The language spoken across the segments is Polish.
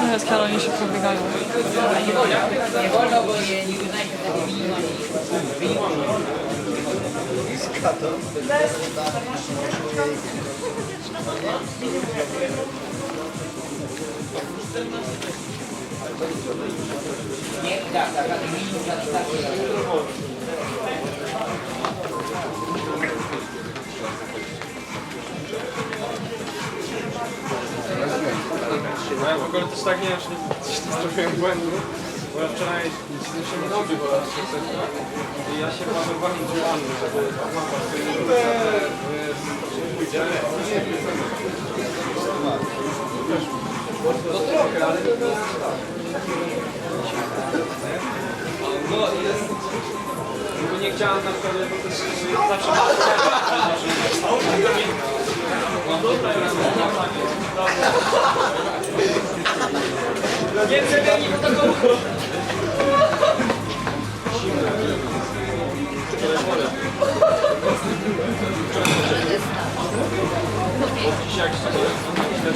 Teraz Karolinie się pobiegają. Nie wolno, bo nie, nie uznajcie tego minimum. Nie, tak, tak, tak, minimum na starcie. Ogóle też tak nie wiem, czy nie, zrobiłem błędu, bo ja wczoraj się nie raz troszeczkę i ja się planowałem drzwiami, żeby mapa No trochę, ale to jest tak. No jest... Bo nie chciałem na przykład, bo też zawsze No dobra, teraz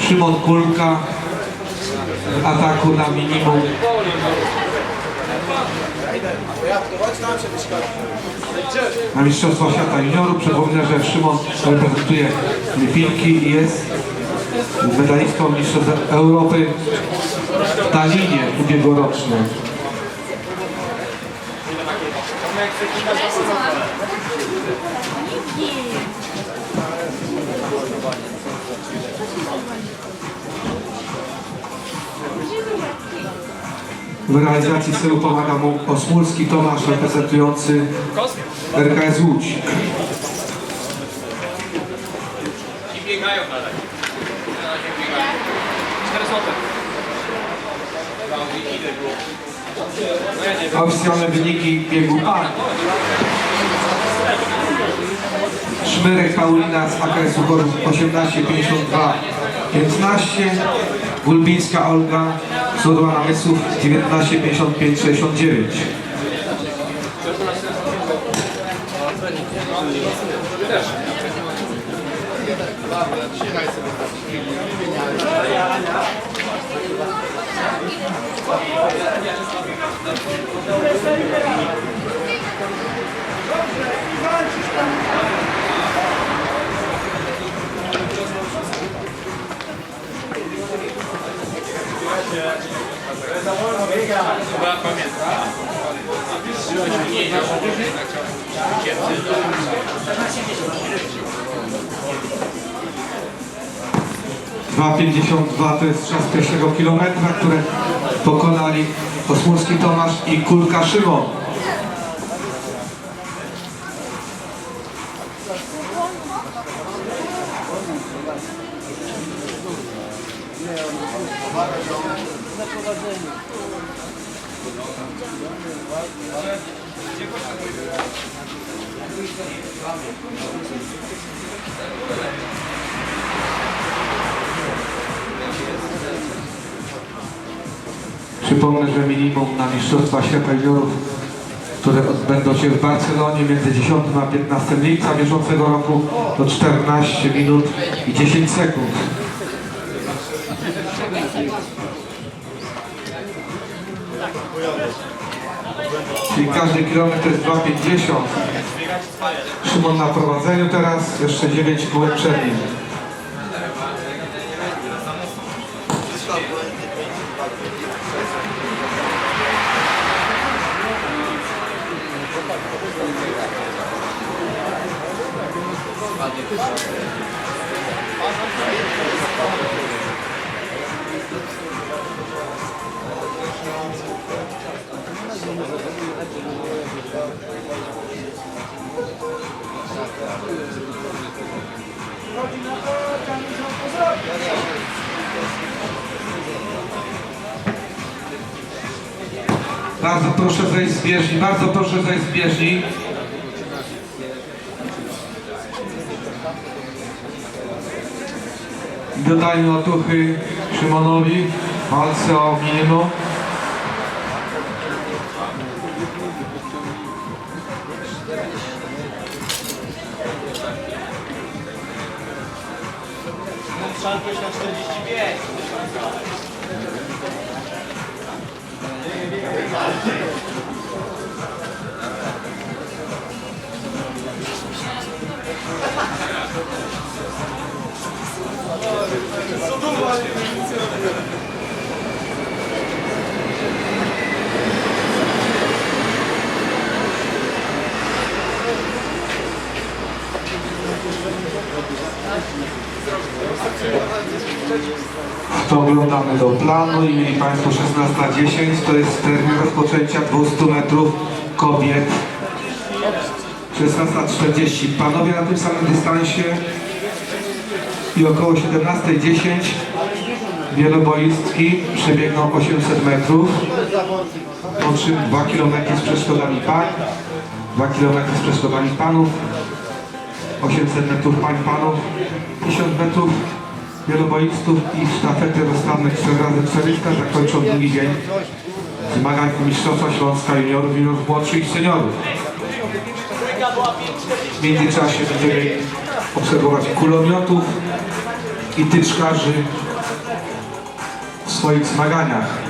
Szymon Kulka w ataku na minimum. Na Mistrzostwa Świata Juniorów przypomnę, że Szymon reprezentuje Filipinki i jest medalistą Mistrzostw Europy Talinie ubiegłorocznym. W realizacji celu pomaga mu Osmulski Tomasz reprezentujący RKS Łódź. Oficjalne wyniki biegu par. Szmyrek Paulina z AKS-u Chorów 18, 52, 15. Gulbińska Olga z Odła Namysłów 19, 55, 69. Chyba pamiętam. Dwa 52 to jest czas pierwszego kilometra, które pokonali Osmulski Tomasz i Kulka Szymon. Przypomnę, że minimum na Mistrzostwa Świata Juniorów, które odbędą się w Barcelonie między 10 a 15 lipca bieżącego roku to 14 minut i 10 sekund. Czyli każdy kilometr jest 2,50. Szymon na prowadzeniu teraz, jeszcze 9 kółek przed nim. Bardzo proszę zejść z bieżni, bardzo proszę zejść z bieżni. Dodajmy otuchy Szymonowi, walce o minimum. Szarpać na 45. To oglądamy do planu i mieli Państwo 16.10, to jest termin rozpoczęcia 200 metrów kobiet. 16.40. Panowie na tym samym dystansie i około 17.10 wieloboistki przebiegną 800 metrów, po czym 2 km z przeszkodami pań, 2 km z przeszkodami panów, 800 metrów pań panów, 1000 metrów wieloboistów i sztafety rozstawne 4 razy 400 zakończą drugi dzień zmagań Mistrzostwa Śląska juniorów, juniorów młodszych i seniorów. W międzyczasie będziemy obserwować kulomiotów i tyczkarzy w swoich zmaganiach.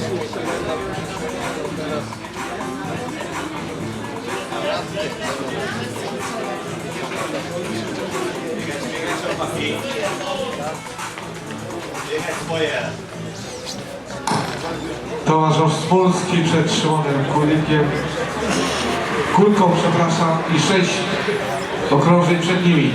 Tomasz Wspólski przed Szymonem Kulikiem. Kulką, przepraszam, i sześć okrążeń przed nimi.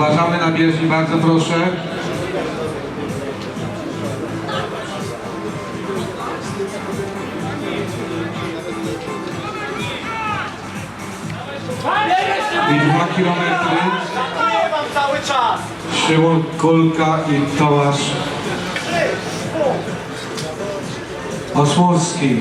Uważamy na bieżni, bardzo proszę. I dwa kilometry. cały czas! Szymon Kulka i Tomasz Osmowski.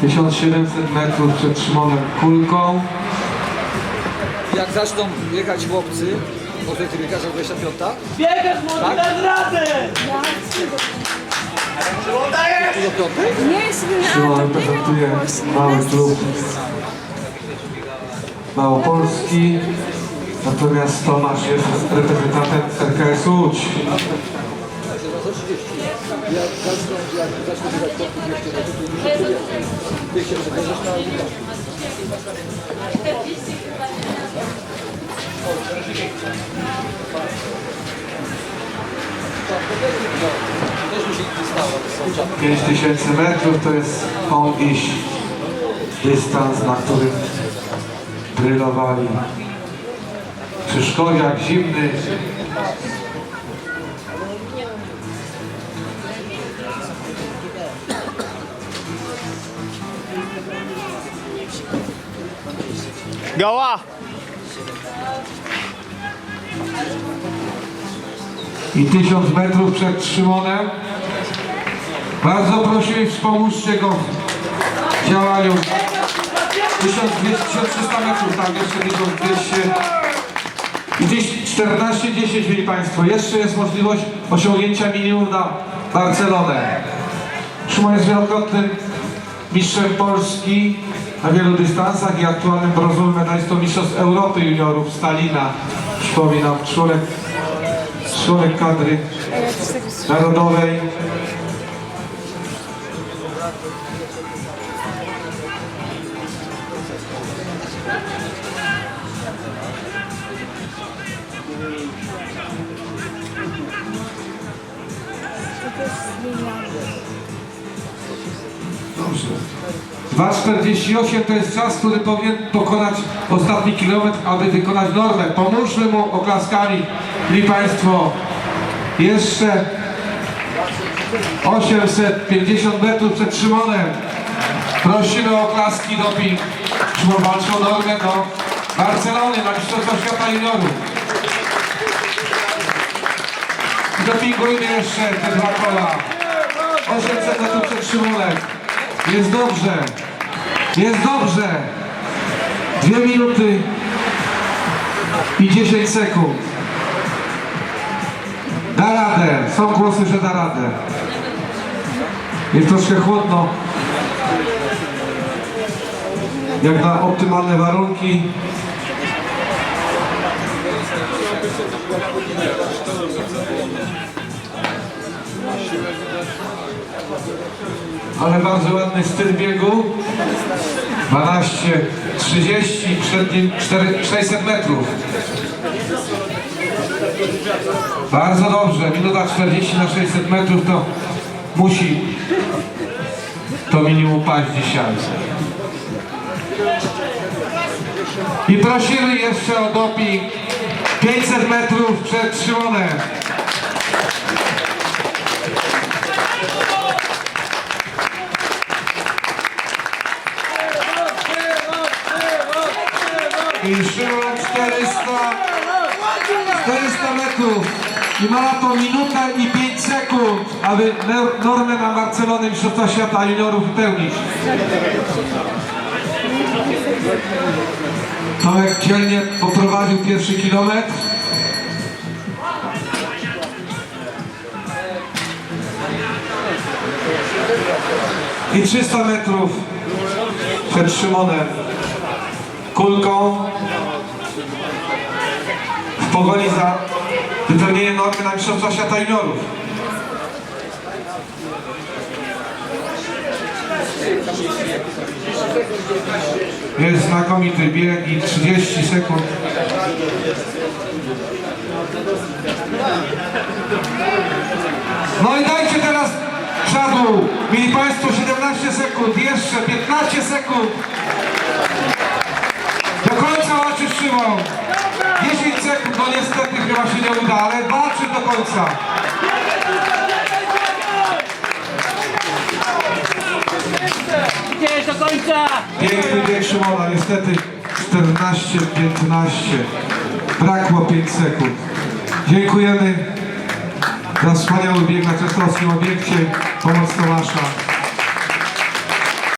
Tysiąc siedemset metrów przed Szymonem Kulką. Jak zaczną jechać chłopcy, o tej której każą 25, Biegasz młody, dasz radę! do piątej? Nie jest Szymon to reprezentuje mały klub Małopolski, natomiast Tomasz jest reprezentantem RKS Łódź. Pięć tysięcy metrów to jest on iść dystans, na którym brylowali Krzyszkowiak, Zimny. Gała! i 1000 metrów przed Szymonem. Bardzo prosimy, wspomóżcie go w działaniu. 1200, 1300 metrów, tam jeszcze 1200. I gdzieś 14-10, mieli Państwo. Jeszcze jest możliwość osiągnięcia minimum na Barcelonę. Szymon jest wielokrotnym mistrzem Polski na wielu dystansach i aktualnym brązowym medalistą Mistrzostw Europy Juniorów Stalina. Przypominam, członek członek kadry narodowej. 2,48 to jest czas, który powinien pokonać ostatni kilometr, aby wykonać normę. Pomóżmy mu oklaskami, mili Państwo. Jeszcze 850 metrów przed Szymonem. Prosimy o oklaski doping. Szymon walczy o normę do Barcelony na Mistrzostwa Świata Juniorów. Dopingujmy jeszcze te dwa kola. 800 metrów przed Szymonem. Jest dobrze. Jest dobrze. Dwie minuty i 10 sekund. Da radę. Są głosy, że da radę. Jest troszkę chłodno. Jak na optymalne warunki. Ale bardzo ładny styl biegu. 12, 30, przed nim 4, 600 metrów. Bardzo dobrze, minuta 40 na 600 metrów to musi to minimum paść dzisiaj. I prosimy jeszcze o doping 500 metrów przed Szymonem. I maraton minuta i 5 sekund, aby normę na Barcelonę Mistrzostwa Świata Juniorów wypełnić. Tomek dzielnie poprowadził pierwszy kilometr. I 300 metrów przed Szymonem kulką pogoni za wypełnienie normy na Mistrzostwa Świata Juniorów. Jest znakomity bieg i 30 sekund. No i dajcie teraz czadu. Mieli Państwo 17 sekund, jeszcze 15 sekund. Do końca walczy Szymon. 10 sekund, niestety chyba się nie uda, ale walczy do końca. Idziesz do końca! Piękny bieg Szymona, niestety 14-15. Brakło 5 sekund. Dziękujemy za wspaniały bieg na Częstochowskim obiekcie. Pomoc Tomasza.